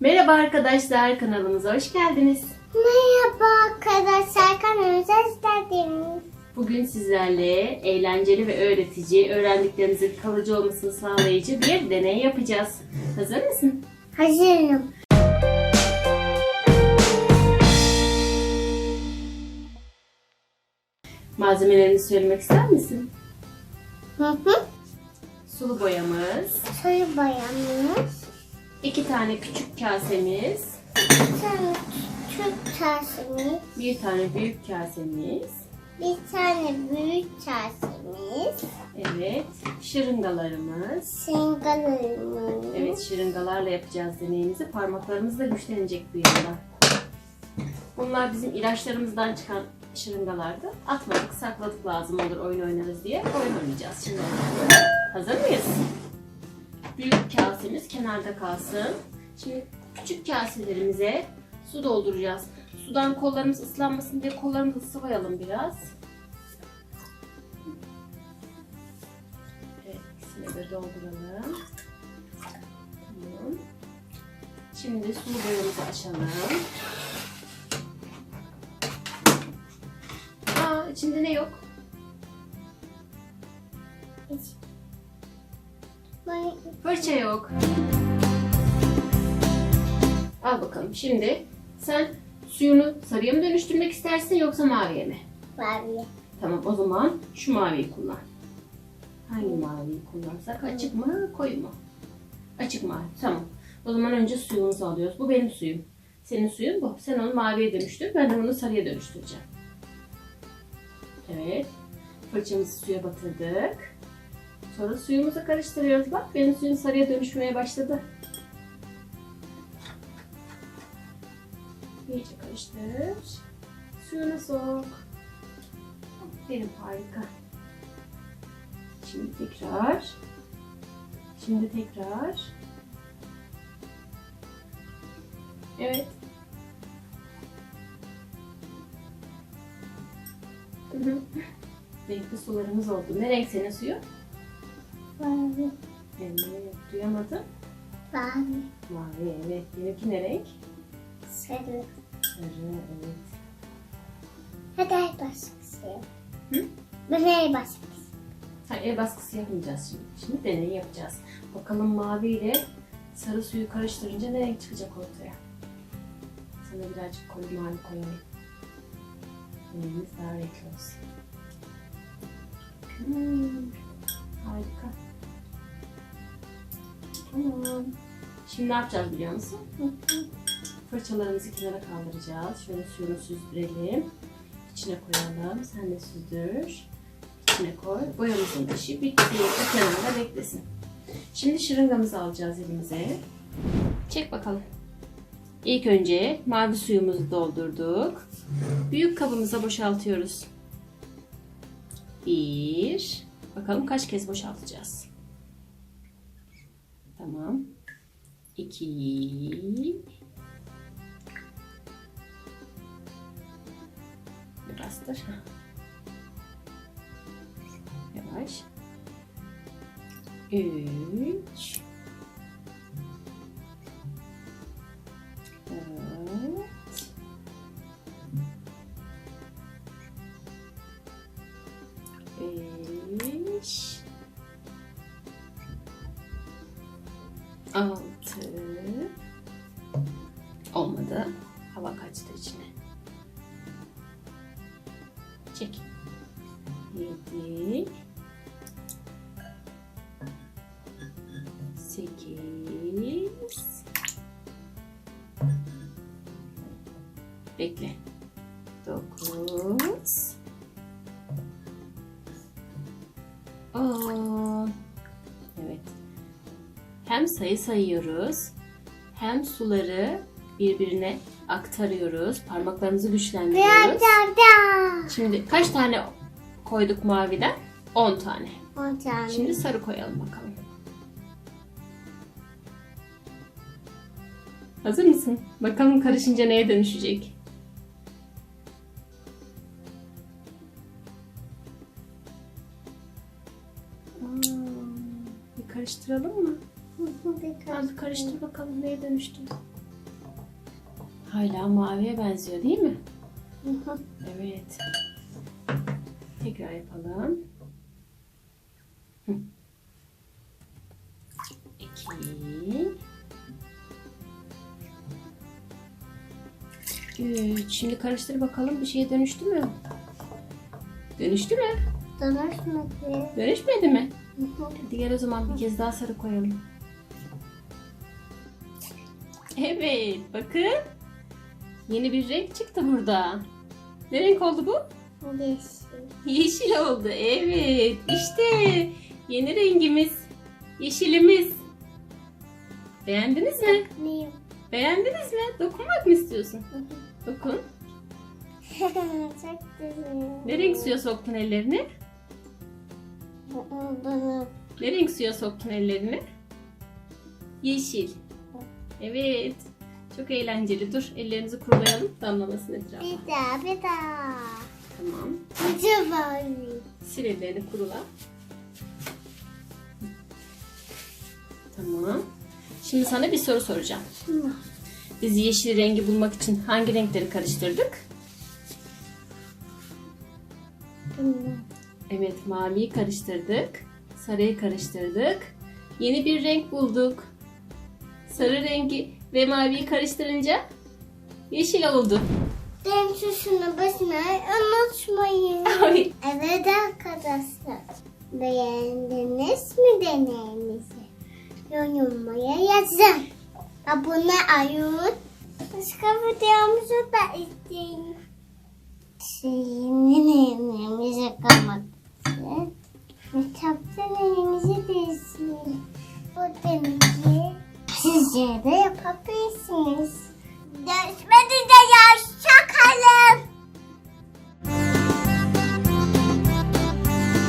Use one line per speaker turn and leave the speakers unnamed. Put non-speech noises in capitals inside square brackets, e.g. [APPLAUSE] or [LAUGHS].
Merhaba arkadaşlar kanalımıza hoş geldiniz.
Merhaba arkadaşlar kanalımıza hoş geldiniz.
Bugün sizlerle eğlenceli ve öğretici, öğrendiklerinizin kalıcı olmasını sağlayıcı bir deney yapacağız. Hazır mısın?
Hazırım.
Malzemelerini söylemek ister misin?
Hı hı.
Sulu boyamız,
Soyu boyamız.
İki tane küçük kasemiz,
Sonra küçük kasemiz.
bir tane büyük kasemiz,
Bir tane büyük kasemiz.
evet, şırıngalarımız.
Singalarımız.
Evet, şırıngalarla yapacağız deneyimizi. Parmaklarımız da güçlenecek bu yandan. Bunlar bizim ilaçlarımızdan çıkan şırıngalardı. Atmadık, sakladık lazım olur oyun oynarız diye. Oyun oynayacağız şimdi. Hazır mıyız? Büyük kasemiz kenarda kalsın. Şimdi küçük kaselerimize su dolduracağız. Sudan kollarımız ıslanmasın diye kollarımızı sıvayalım biraz. Evet, ikisini de dolduralım. Tamam. Şimdi sulu boyamızı açalım. Aa, içinde ne yok?
Boy-
Fırça yok. Al bakalım. Şimdi sen suyunu sarıya mı dönüştürmek istersin yoksa maviye mi?
Mavi.
Tamam o zaman şu maviyi kullan. Hangi maviyi kullansak? Açık mı, koyu mu? Açık mavi. Tamam. O zaman önce suyumuzu alıyoruz. Bu benim suyum. Senin suyun bu. Sen onu maviye dönüştür. Ben de onu sarıya dönüştüreceğim. Evet. Fırçamızı suya batırdık. Sonra suyumuzu karıştırıyoruz. Bak benim suyum sarıya dönüşmeye başladı. İyice karıştır. Suyunu sok. Aferin harika. Şimdi tekrar. Şimdi tekrar. Evet. Renkli sularımız oldu. Ne renk senin suyu?
Mavi.
Evet, duyamadım.
Mavi.
Mavi, evet. Benimki ne renk?
Sarı.
Sarı, evet.
Hadi el baskısı.
Hı?
Ben el baskısı.
Ha, el baskısı yapmayacağız şimdi. Şimdi deney yapacağız. Bakalım mavi ile sarı suyu karıştırınca ne renk çıkacak ortaya. Sana birazcık koyu mavi koyalım. Renimiz daha renkli olsun. Hmm, Şimdi ne yapacağız biliyor musun? Fırçalarımızı kenara kaldıracağız. Şöyle suyunu süzdürelim. İçine koyalım. Sen de süzdür. İçine koy. Boyamızın bitti. Bu kenarda beklesin. Şimdi şırıngamızı alacağız elimize. Çek bakalım. İlk önce mavi suyumuzu doldurduk. Büyük kabımıza boşaltıyoruz. Bir. Bakalım kaç kez boşaltacağız. Tamam. 2 Burasıdır. Yavaş. 3 Olmadı. Hava kaçtı içine. Çek. Yedi. Sekiz. Bekle. Dokuz. On. Evet. Hem sayı sayıyoruz, hem suları birbirine aktarıyoruz. Parmaklarımızı güçlendiriyoruz. Şimdi kaç tane koyduk maviden? 10 tane.
On tane.
Şimdi sarı koyalım bakalım. Hazır mısın? Bakalım karışınca neye dönüşecek? Bir karıştıralım mı?
Bir
Hadi karıştır bakalım neye dönüştü. Hala maviye benziyor değil mi?
Hı hı.
Evet. Tekrar yapalım. Hı. İki. Üç. Şimdi karıştır bakalım bir şeye dönüştü mü? Dönüştü mü?
Dönüşmedi.
Dönüşmedi mi?
Hı hı.
Hadi gel o zaman bir kez daha sarı koyalım. Evet bakın. Yeni bir renk çıktı burada. Ne renk oldu bu?
Yeşil.
Yeşil oldu. Evet. İşte yeni rengimiz. Yeşilimiz. Beğendiniz mi?
Neyim?
Beğendiniz mi? Dokunmak mı istiyorsun? Dokun. [LAUGHS]
Çok güzel.
Ne renk suya soktun ellerini? Ne renk suya soktun ellerini? Yeşil. Evet. Çok eğlenceli. Dur ellerimizi kurulayalım. Damlamasın etrafa.
bir daha bir daha.
Tamam.
Var.
Sil ellerini kurula. Tamam. Şimdi sana bir soru soracağım.
Şunu.
Biz yeşil rengi bulmak için hangi renkleri karıştırdık? Evet, maviyi karıştırdık. Sarıyı karıştırdık. Yeni bir renk bulduk. Sarı rengi ve maviyi karıştırınca yeşil oldu.
Ben şunu başına unutmayın.
Ay.
Evet arkadaşlar. Beğendiniz mi deneyimizi? Yorumlara yazın. Abone olun. Başka videomuzu da izleyin. Şeyinin elimizi kapatın. Ve kaptan elimizi de izleyin. Bu deneyi sizce de yapabilirsiniz.